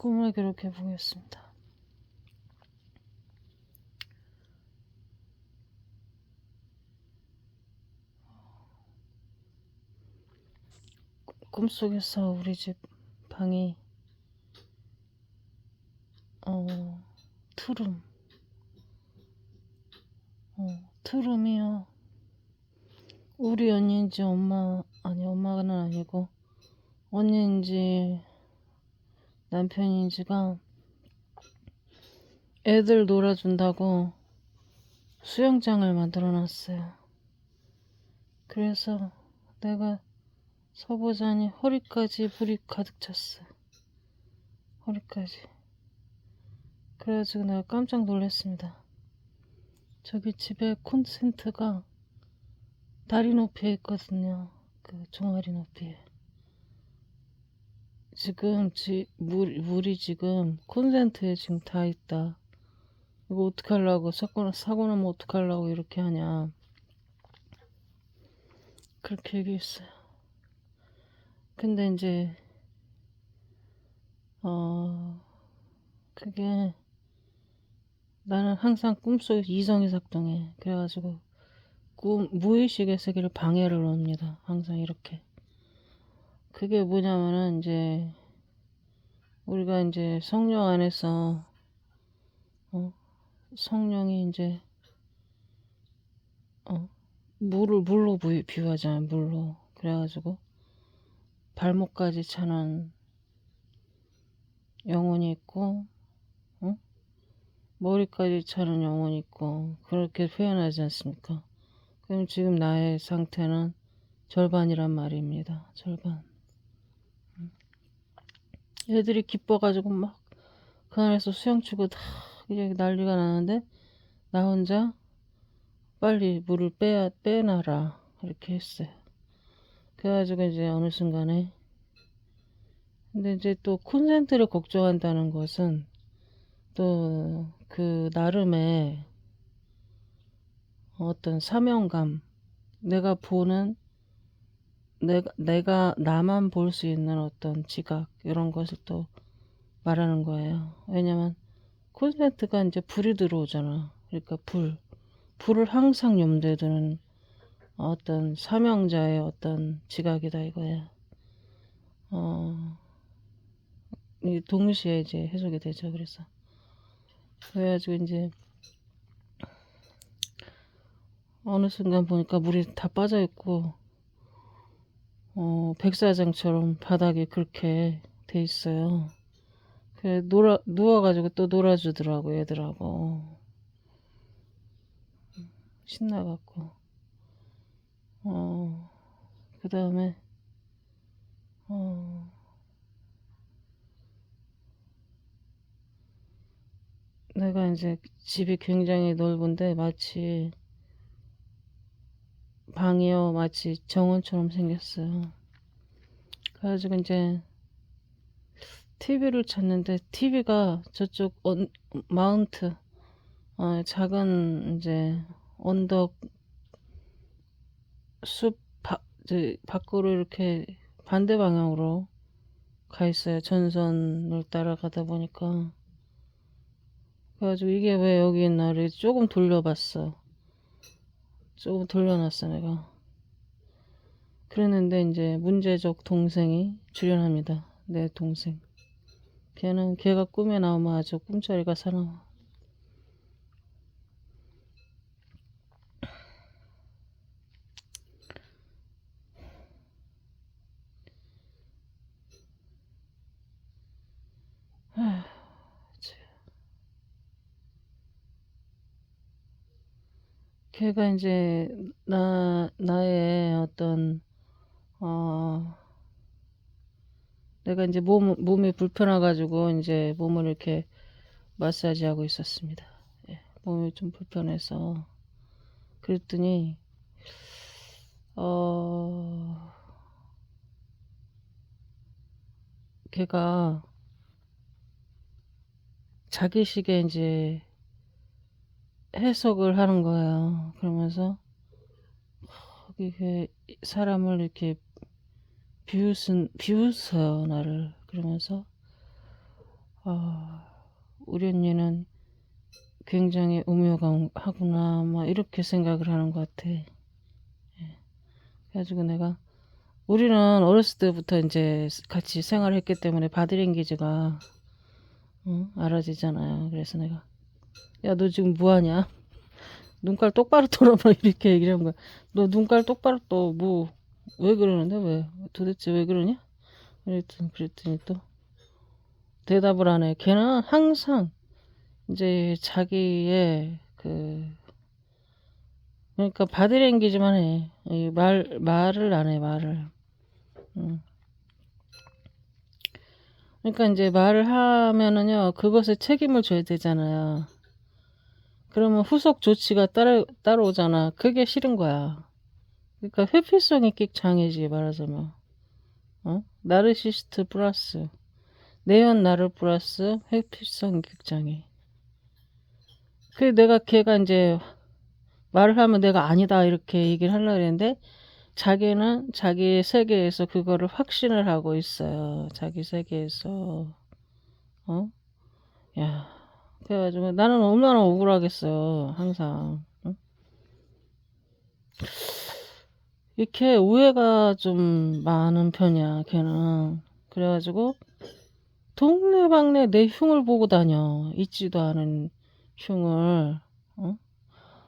꿈을 기록해 보겠습니다. 꿈속에서 우리 집 방이 어 투룸 어 투룸이요 우리 언니인지 엄마 아니 엄마는 아니고 언니인지 남편인지가 애들 놀아준다고 수영장을 만들어 놨어요. 그래서 내가 서보자니 허리까지 불이 가득 찼어. 허리까지. 그래가지고 내가 깜짝 놀랐습니다. 저기 집에 콘센트가 다리 높이에 있거든요. 그 종아리 높이에. 지금 지, 물, 물이 지금 콘센트에 지금 다 있다. 이거 어떡하려고, 사고, 사고 나면 어떡하려고 이렇게 하냐. 그렇게 얘기했어요. 근데 이제, 어, 그게, 나는 항상 꿈속에 이성이 작동해. 그래가지고, 꿈, 무의식의 세계를 방해를 합니다. 항상 이렇게. 그게 뭐냐면은 이제 우리가 이제 성령 안에서 어 성령이 이제 어 물을 물로 비- 비유하잖아요 물로 그래가지고 발목까지 차는 영혼이 있고 어? 머리까지 차는 영혼이 있고 그렇게 표현하지 않습니까? 그럼 지금 나의 상태는 절반이란 말입니다. 절반. 애들이 기뻐가지고 막그 안에서 수영 치고 다 이제 난리가 나는데 나 혼자 빨리 물을 빼야 빼놔라 이렇게 했어요. 그래가지고 이제 어느 순간에 근데 이제 또 콘센트를 걱정한다는 것은 또 그 나름의 어떤 사명감 내가 보는 내가, 내가 나만 볼 수 있는 어떤 지각 이런 것을 또 말하는 거예요. 왜냐면 콘센트가 이제 불이 들어오잖아. 그러니까 불, 불을 항상 염두에 두는 어떤 사명자의 어떤 지각이다 이거야. 어, 이 동시에 이제 해석이 되죠. 그래서 그래가지고 이제 어느 순간 보니까 물이 다 빠져 있고 어, 백사장처럼 바닥에 그렇게 돼 있어요. 그 놀아 누워가지고 또 놀아주더라고 얘들하고. 신나갖고. 어, 그 다음에 어, 내가 이제 집이 굉장히 넓은데 마치 방이요 마치 정원처럼 생겼어요. 그래가지고 이제 TV를 찾는데 TV가 저쪽 언, 마운트 어, 작은 이제 언덕 숲 바, 밖으로 이렇게 반대 방향으로 가 있어요. 전선을 따라가다 보니까 그래가지고 이게 왜 여기 있나 를 조금 돌려봤어. 조금 돌려놨어 내가. 그랬는데 이제 문제적 동생이 출연합니다. 내 동생. 걔는 걔가 꿈에 나오면 아주 꿈자리가 사나워. 아휴, 참. 걔가 이제 나 나의 어떤 어 내가 이제 몸 몸이 불편해 가지고 이제 몸을 이렇게 마사지 하고 있었습니다. 예, 몸이 좀 불편해서 그랬더니 어 걔가 자기식의 이제 해석을 하는 거예요. 그러면서 이게 사람을 이렇게 비웃은 비웃어요 나를 그러면서 아, 우리 언니는 굉장히 음요하구나, 막 이렇게 생각을 하는 것 같아. 예. 그래가지고 내가 우리는 어렸을 때부터 이제 같이 생활했기 때문에 바디랭귀지가 응? 알아지잖아요. 그래서 내가 야 너 지금 뭐 하냐? 눈깔 똑바로 돌아봐 이렇게 얘기를 한 거야. 너 눈깔 똑바로 또뭐왜 그러는데 왜 도대체 왜 그러냐? 그랬더니 그랬더니 또 대답을 안 해. 걔는 항상 이제 자기의 그 그러니까 바디랭귀지만 해. 이 말 말을 안 해 말을. 음. 그러니까 이제 말을 하면은요 그것에 책임을 져야 되잖아요. 그러면 후속 조치가 따라 따라오잖아. 그게 싫은 거야. 그러니까 회피성이 끽 장애지 말하자면. 어? 나르시스트 플러스 내연 나를 플러스 회피성 객장애. 그 내가 걔가 이제 말을 하면 내가 아니다 이렇게 얘기를 하려고 했는데 자기는 자기 세계에서 그거를 확신을 하고 있어요. 자기 세계에서. 어? 야. 그래가지고 나는 얼마나 억울하겠어요. 항상. 응? 이렇게 오해가 좀 많은 편이야. 걔는. 그래가지고 동네방네 내 흉을 보고 다녀. 있지도 않은 흉을. 어?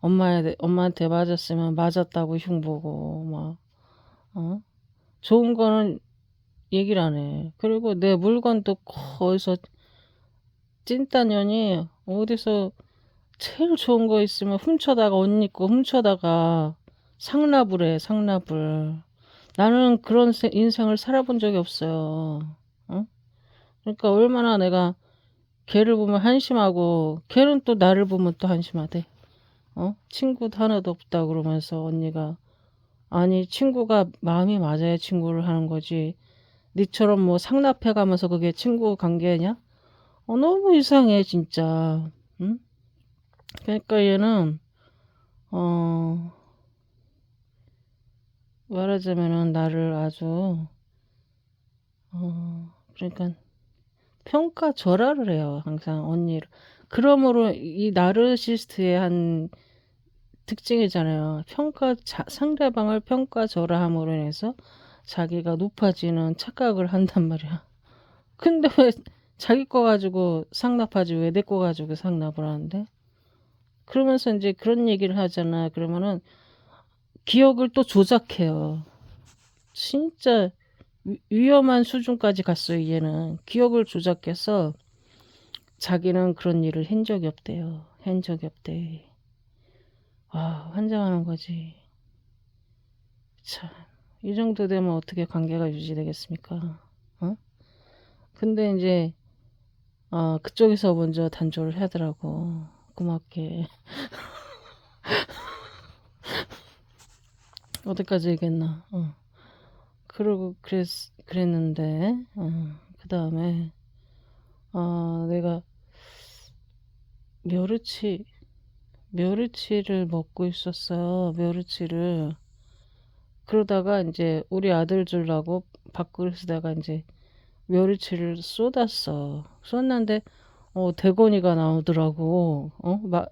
엄마에, 엄마한테 맞았으면 맞았다고 흉 보고, 막, 어? 좋은 거는 얘기를 안 해. 그리고 내 물건도 거기서 찐따년이 어디서 제일 좋은 거 있으면 훔쳐다가 옷 입고 훔쳐다가 상납을 해, 상납을. 나는 그런 세- 인생을 살아본 적이 없어요. 어? 그러니까 얼마나 내가 걔를 보면 한심하고 걔는 또 나를 보면 또 한심하대. 어? 친구도 하나도 없다 그러면서 언니가 아니 친구가 마음이 맞아야 친구를 하는 거지. 니처럼 뭐 상납해 가면서 그게 친구 관계냐? 어, 너무 이상해 진짜. 응? 그러니까 얘는 어 말하자면은 나를 아주 어 그러니까 평가절하를 해요 항상 언니를. 그러므로 이 나르시스트의 한 특징이잖아요. 평가 자, 상대방을 평가절하함으로 인해서 자기가 높아지는 착각을 한단 말이야. 근데 왜 자기 거 가지고 상납하지 왜 내 거 가지고 상납을 하는데? 그러면서 이제 그런 얘기를 하잖아. 그러면은 기억을 또 조작해요. 진짜 위- 위험한 수준까지 갔어요. 얘는 기억을 조작해서 자기는 그런 일을 한 적이 없대요. 한 적이 없대. 아, 환장하는 거지. 참, 이 정도 되면 어떻게 관계가 유지되겠습니까? 어? 근데 이제, 아, 그쪽에서 먼저 단조를 하더라고. 고맙게. 어디까지 얘기했나? 어. 그러고 그랬, 그랬는데, 어, 그 다음에, 아, 내가 멸치, 멸치를 먹고 있었어요. 멸치를. 그러다가 이제 우리 아들 주려고 밥그릇에다가 이제 멸치를 쏟았어. 쏟는데 어 대건이가 나오더라고. 어 마,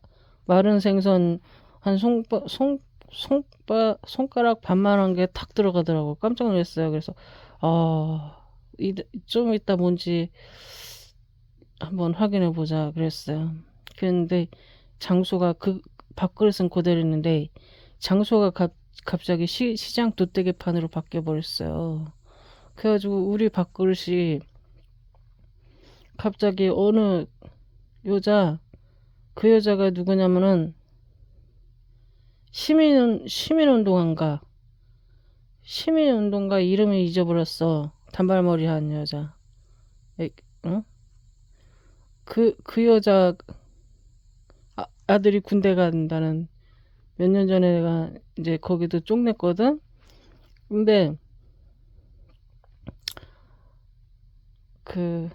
마른 생선 한 손바 손 손바 손가락 반만한 게 탁 들어가더라고. 깜짝 놀랐어요. 그래서 아좀 이따 뭔지 한번 확인해 보자 그랬어요. 근데 장소가 그 밥그릇은 그대로 있는데 장소가 갑, 갑자기 시, 시장 도떼기판으로 바뀌어 버렸어요. 그래가지고 우리 밥그릇이 갑자기 어느 여자 그 여자가 누구냐면은 시민 시민운동가인가? 시민운동가 이름을 잊어버렸어. 단발머리 한 여자. 에, 응? 그, 그 여자 아, 아들이 군대 간다는 몇 년 전에 내가 이제 거기도 쪽냈거든? 근데 그,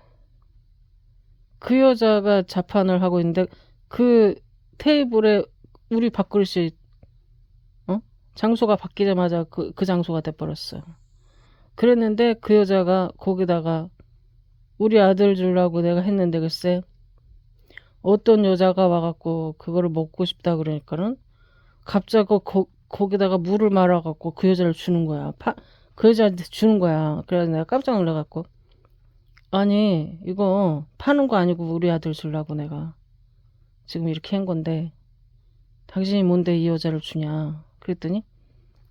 그 여자가 자판을 하고 있는데 그 테이블에 우리 밥그릇이 어? 장소가 바뀌자마자 그, 그 장소가 돼버렸어. 그랬는데 그 여자가 거기다가 우리 아들 주려고 내가 했는데 글쎄 어떤 여자가 와갖고 그거를 먹고 싶다 그러니까는 갑자기 거, 거기다가 물을 말아갖고 그 여자를 주는 거야. 파, 그 여자한테 주는 거야. 그래서 내가 깜짝 놀라갖고 아니 이거 파는 거 아니고 우리 아들 주려고 내가 지금 이렇게 한 건데 당신이 뭔데 이 여자를 주냐 그랬더니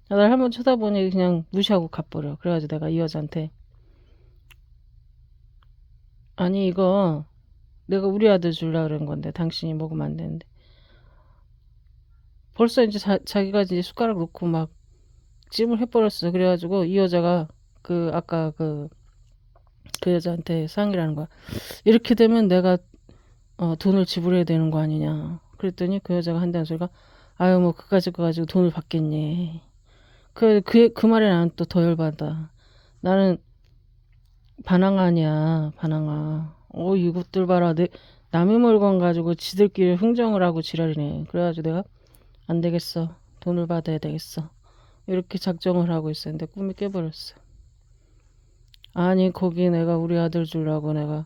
날 한번 쳐다보니 그냥 무시하고 가버려. 그래가지고 내가 이 여자한테 아니 이거 내가 우리 아들 주려 그런 건데 당신이 먹으면 안 되는데 벌써 이제 자, 자기가 이제 숟가락 놓고 막 찜을 해버렸어. 그래가지고 이 여자가 그 아까 그 그 여자한테 상의라는 거야. 이렇게 되면 내가 어, 돈을 지불해야 되는 거 아니냐. 그랬더니 그 여자가 한다는 소리가 아유 뭐 그까짓 거 가지고 돈을 받겠니. 그, 그, 그 말에 나는 또 더 열받아. 나는 반항아 아니야, 반항아. 어, 이것들 봐라. 내, 남의 물건 가지고 지들끼리 흥정을 하고 지랄이네. 그래가지고 내가 안 되겠어. 돈을 받아야 되겠어. 이렇게 작정을 하고 있었는데 꿈이 깨버렸어. 아니, 거기 내가 우리 아들 주려고 내가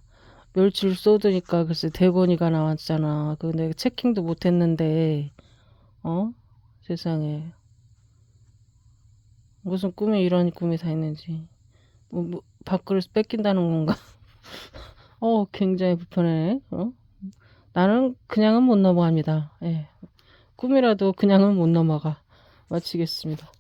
멸치를 쏟으니까 글쎄 대건이가 나왔잖아. 그 내가 체킹도 못 했는데, 어? 세상에. 무슨 꿈에 이런 꿈이 다 있는지. 뭐, 뭐 밥그릇 뺏긴다는 건가? 어, 굉장히 불편해. 어? 나는 그냥은 못 넘어갑니다. 예. 꿈이라도 그냥은 못 넘어가. 마치겠습니다.